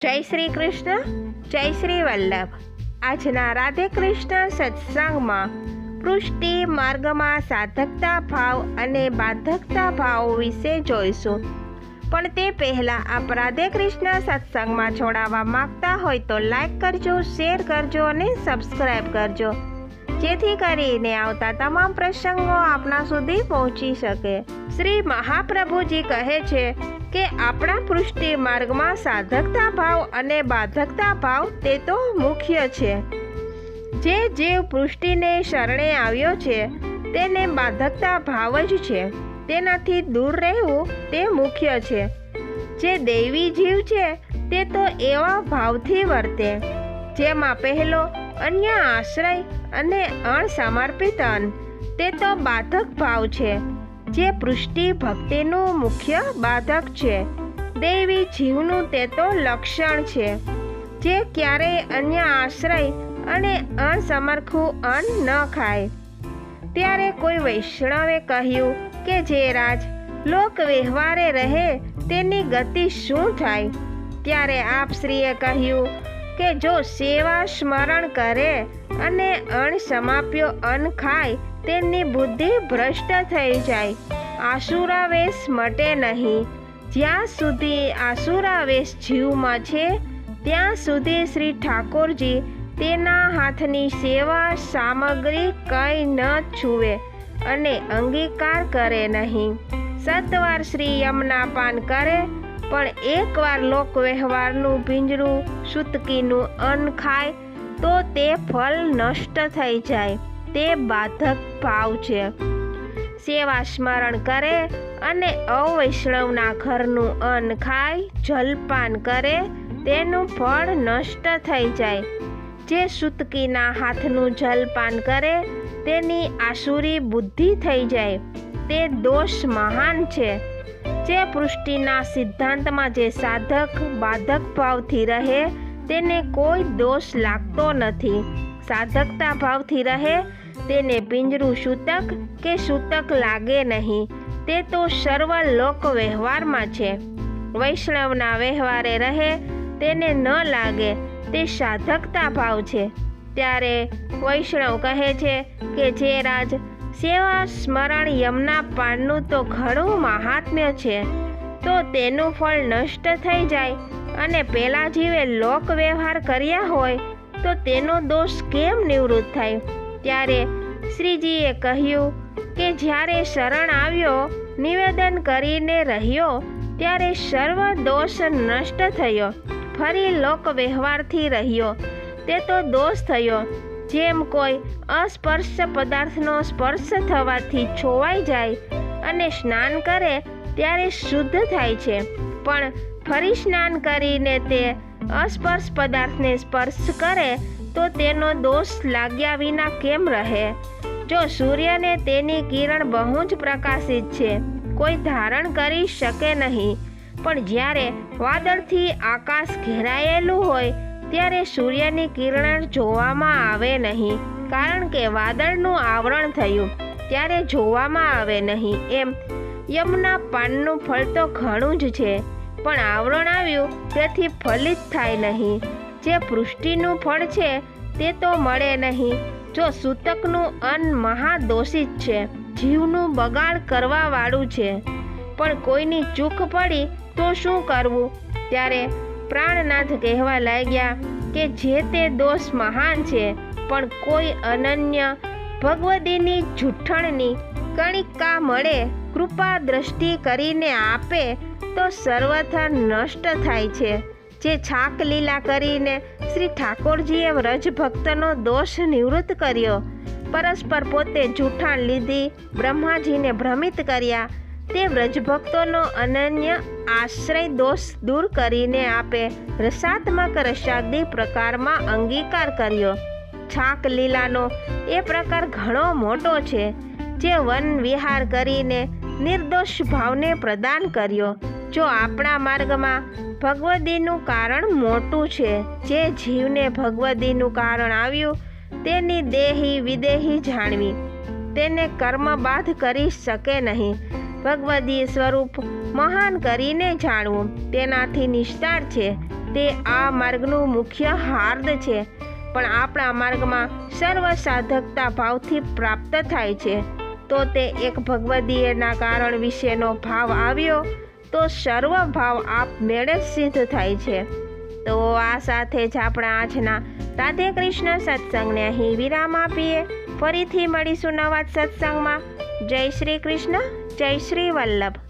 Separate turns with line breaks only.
જય શ્રી કૃષ્ણ, જય શ્રી વલ્લભ. આજના રાધે કૃષ્ણ સત્સંગમાં પૃષ્ટિ, માર્ગમાં સાધકતા ભાવ અને બાધકતા ભાવ વિશે જોઈશું. પણ તે પહેલાં આપ રાધે કૃષ્ણ સત્સંગમાં જોડાવા માંગતા હોય તો લાઈક કરજો, શેર કરજો અને સબસ્ક્રાઈબ કરજો. જેથી કરીને આવતા તમામ પ્રસંગો આપના સુધી પહોંચી શકે. શ્રી મહાપ્રભુજી કહે છે કે આપણા પૃષ્ટિ માર્ગમાં સાધકતા ભાવ અને બાધકતા ભાવ તે તો મુખ્ય છે. જે જીવ પૃષ્ટિને શરણે આવ્યો છે, તેને બાધકતા ભાવ જ છે. તેનાથી દૂર રહેવું તે મુખ્ય છે. જે દૈવી જીવ છે, તે તો એવા ભાવથી વર્તે. જેમાં પહેલો, અન્ય આશ્રય અને અણસમર્પિત તે તો બાધક ભાવ છે. જે પૃષ્ટિ ભક્તિનું મુખ્ય બાધક છે. દૈવી જીવનું તે તો લક્ષણ છે. જે ક્યારેય અન્ય આશ્રય અને અણસમરખું અન્ન ન ખાય. ત્યારે કોઈ વૈષ્ણવે કહ્યું કે, જે રાજ લોક વ્યવહારે રહે તેની ગતિ શું થાય? ત્યારે આપ શ્રીએ કહ્યું કે જો સેવા સ્મરણ કરે અને અણસમાપ્યો અન્ન ખાય તેની બુદ્ધિ ભ્રષ્ટ થઈ જાય. આસુરાવેશ મટે નહીં. જ્યાં સુધી આસુરાવેશ જીવમાં છે, ત્યાં સુધી શ્રી ઠાકોરજી તેના હાથની સેવા સામગ્રી કંઈ ન છૂવે અને અંગીકાર કરે નહીં. સતવાર શ્રી યમના પાન કરે પણ એકવાર લોક વ્યવહારનું પિંજરું સુતકીનું અન્ન ખાય, તો તે ફળ નષ્ટ થઈ જાય. તે બાધક ભાવ છે. સેવા સ્મરણ કરે અને અવૈષ્ણવના ઘરનું અન્ન ખાય, જલપાન કરે, તેનું ફળ નષ્ટ થઈ જાય. જે સુતકીના હાથનું જલપાન કરે, તેની આસુરી બુદ્ધિ થઈ જાય. તે દોષ મહાન છે. જે પૃષ્ટિના સિદ્ધાંતમાં જે સાધક બાધક ભાવથી રહે, તેને કોઈ દોષ લાગતો નથી. સાધકતા ભાવથી રહે, તેને પિંજરું સૂતક કે સૂતક લાગે નહીં. તે તો સર્વ લોક વ્યવહારમાં છે. વૈષ્ણવના વ્યવહારે રહે, તેને ન લાગે, તે સાધકતા ભાવ છે. ત્યારે વૈષ્ણવ કહે છે કે, જે રાજ સેવા સ્મરણ યમના પાનનું તો ઘણું મહાત્મ્ય છે. તો તેનું ફળ નષ્ટ થઈ જાય અને પેલા જીવે લોક વ્યવહાર કર્યા હોય, તો તેનો દોષ કેમ નિવૃત્ત થાય? ત્યારે શ્રીજીએ કહ્યું કે જ્યારે શરણ આવ્યો, નિવેદન કરીને રહ્યો, ત્યારે સર્વ દોષ નષ્ટ થયો. ફરી લોક વ્યવહારથી રહ્યો. તે તો દોષ થયો. જેમ કોઈ અસ્પર્શ પદાર્થનો સ્પર્શ થવાથી છોવાઈ જાય અને સ્નાન કરે ત્યારે શુદ્ધ થાય છે. પણ ફરી સ્નાન કરીને તે અસ્પર્શ પદાર્થને સ્પર્શ કરે તો તેનો દોષ લાગ્યા વિના કેમ રહે? જો સૂર્યને તેની કિરણ બહુ જ પ્રકાશિત છે, કોઈ ધારણ કરી શકે નહીં. પણ જ્યારે વાદળથી આકાશ ઘેરાયેલું હોય ત્યારે સૂર્યની કિરણ જોવામાં આવે નહીં, કારણ કે વાદળનું આવરણ થયું, ત્યારે જોવામાં આવે નહીં એમ. યમના પાનનું ફળ તો ઘણું જ છે, પણ આવરણ આવ્યું તેથી ફલિત થાય નહીં. જે પૃષ્ટિનું ફળ છે, તે તો મળે નહીં. જો સૂતકનું અન્ન મહાદોષિત છે, જીવનું બગાડ કરવાવાળું છે. પણ કોઈની ચૂક પડી તો શું કરવું? ત્યારે પ્રાણનાથ કહેવા લાગ્યા કે જે તે દોષ મહાન છે, પણ કોઈ અનન્ય ભગવદીની જૂઠણની કણિકા મળે, કૃપા દ્રષ્ટિ કરીને આપે, તો સર્વથા નષ્ટ થાય છે. જે છાક લીલા કરીને શ્રી ઠાકોરજીએ વ્રજ ભક્તનો દોષ નિવૃત્ત કર્યો. પરસ્પર પોતે જૂઠાણ લીધી, બ્રહ્માજીને ભ્રમિત કર્યા તે વ્રજભક્તોનો અનન્ય આશ્રય દોષ દૂર કરીને આપે. રસાત્મક રસાદી પ્રકારમાં અંગીકાર કર્યો. છાક લીલાનો એ પ્રકાર ઘણો મોટો છે, જે વન વિહાર કરીને નિર્દોષ ભાવને પ્રદાન કર્યો. જો આપણા માર્ગમાં ભગવદીનું કારણ મોટું છે, જે જીવને ભગવદીનું કારણ આવ્યું, તેની દેહી વિદેહી જાણવી. તેને કર્મ બાધ કરી શકે નહીં. ભગવદી સ્વરૂપ મહાન કરીને જાણવું. તેનાથી નિષ્ઠાર છે. તે આ માર્ગનું મુખ્ય હાર્દ છે. પણ આપણા માર્ગમાં સર્વ સાધકતા ભાવથી પ્રાપ્ત થાય છે. તો તે એક ભગવદીયના કારણ વિશેનો ભાવ આવ્યો, તો સર્વ ભાવ આપમેળે જ સિદ્ધ થાય છે. તો આ સાથે જ આપણા આજના રાધે કૃષ્ણ સત્સંગને અહીં વિરામ આપીએ. ફરીથી મળીશું નવા સત્સંગમાં. જય શ્રી કૃષ્ણ. જય શ્રી વલ્લભ